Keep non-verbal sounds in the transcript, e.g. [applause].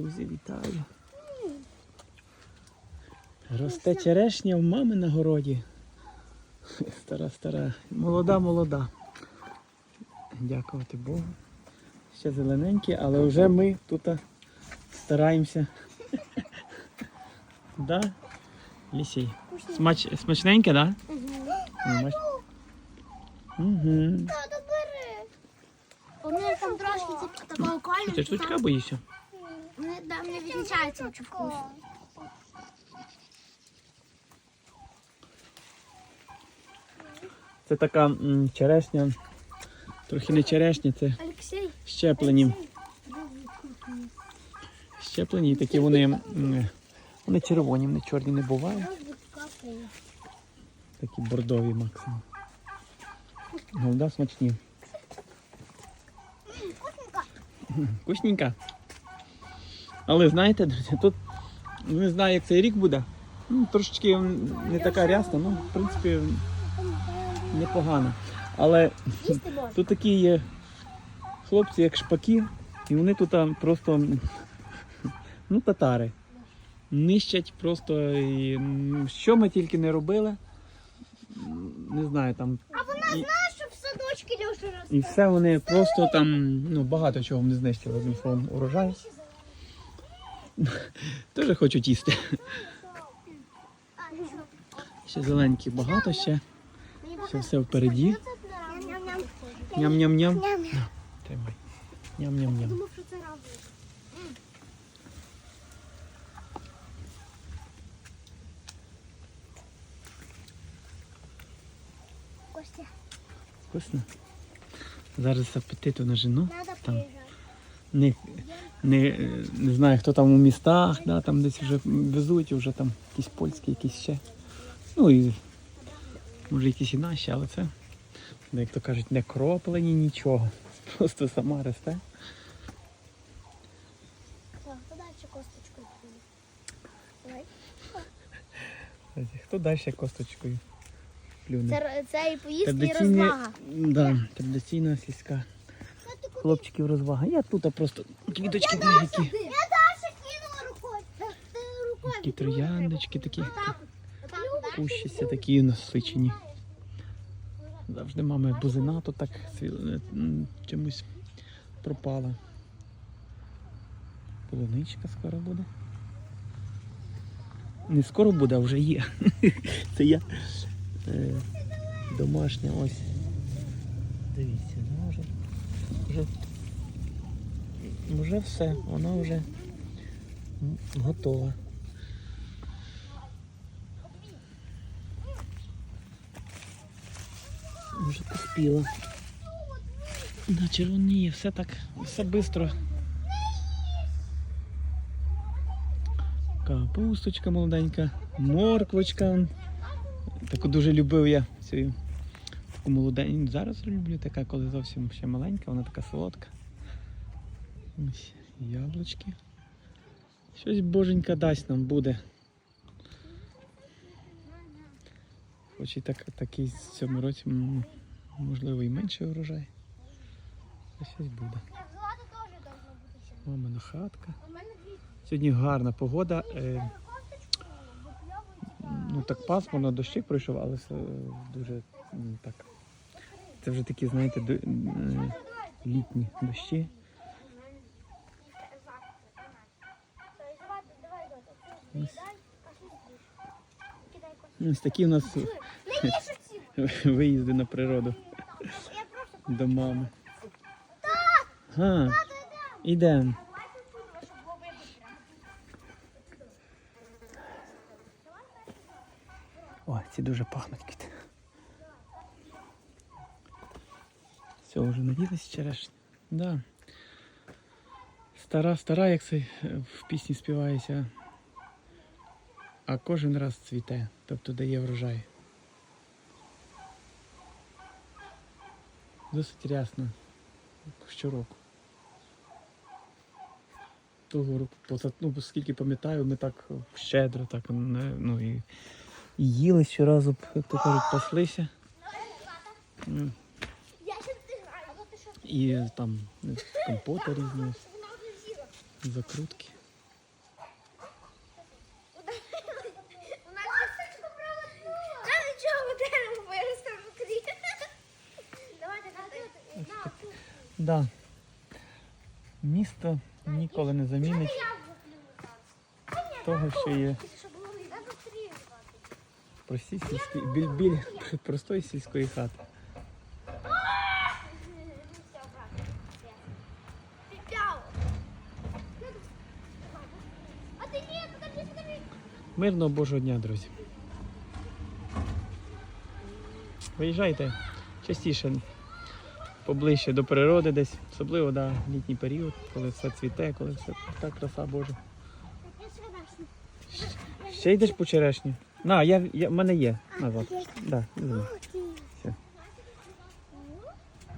Друзі, вітаю. Росте черешня в мами на городі. Стара, стара, молода, молода. Дякувати Богу. Ще зелененькі, але вже ми тут стараємося. [laughs] Да? Лісій. Смач, смачненьке, так? Да? Угу. У там трошки типу, такого кольору. Ти штучка боїшся? Вони там не відрізняються вкусно. Це така м, черешня. Трохи не черешня, це Олексій. щеплені. Щеплені, такі вони, м, вони червоні, вони чорні не бувають. Такі бордові максимум. Ну, да, смачні. М, Вкусненька. Але знаєте, друзі, [laughs] тут не знаю, як цей рік буде. Ну, трошечки не така рясна, ну, в принципі, непогано. Але Тут такі є хлопці, як шпаки, і вони тут просто ну, татари. Нищать просто і що ми тільки не робили. Не знаю, там. А вона І, Що в садочки Льоша росте. і все вони просто там ну, багато чого вони знищили одним словом урожай. Теж хочуть їсти. Ще зеленьких багато ще. Ще все впереді. Ням-ням. Ням-ням-ням. Тримай. Ням-ням-ням. Вкусно. Зараз з апетиту на надо Там. Не, не, не знаю, хто там у містах, да, там десь вже везуть, вже там якісь польські, якісь ще. Ну і може якісь і наші, але це, ну, як то кажуть, не кроплені нічого. Просто сама росте. Так, подальше косточкою. Давай. Хто далі косточкою плюне? Це, це і поїздки, і розвага. Да, традиційна сільська. Хлопчиків розвага. Я тут просто квіточки деякі. Я Даша кинула рукою. Рукою. Такі трояндочки такі. Да? Кущися такі насичені. Завжди мами бузина тут так м, чомусь пропала. Полуничка скоро буде. Не скоро буде, а вже є. [laughs] Це я е, домашня ось. Дивіться, ну вже, вже, вже все, вона вже готова. Вже поспіла. Да, червоніє, все так, все швидко. Капусточка молоденька, морквочка. Таку дуже любив я цю таку молоденьку. Зараз люблю, така, коли зовсім ще маленька, вона така солодка. Ось яблучки. Щось боженька дасть нам буде. Хоч і так, такий в цьому році, можливо, і менший урожай. А щось буде. Мамина хатка. Сьогодні гарна погода. Е, ну так пасмурно, дощик пройшов, але дуже так. Це вже такі, знаєте, літні дощі. Ось, ось такі у нас [laughs] виїзди на природу до мами. Ага, ідемо. О, ці дуже пахнуть квіти. Все, вже наділись черешня. Да. Стара, стара, як це е, в пісні співається. А кожен раз цвіте, тобто дає врожай. Досить рясно. Щороку. Того року, ну, оскільки пам'ятаю, ми так щедро, так ну, і, їли щоразу, як то кажуть, паслися. І там компоти різні, закрутки. Да. Місто ніколи не замінить того, що є. прості сільські, біль, біль простої сільської хати. Мирного Божого дня, друзі. Виїжджайте частіше поближче до природи десь, особливо да, літній період, коли все цвіте, коли все така краса Божа. Ще йдеш по черешню? На, я, я, в мене є назад. Да.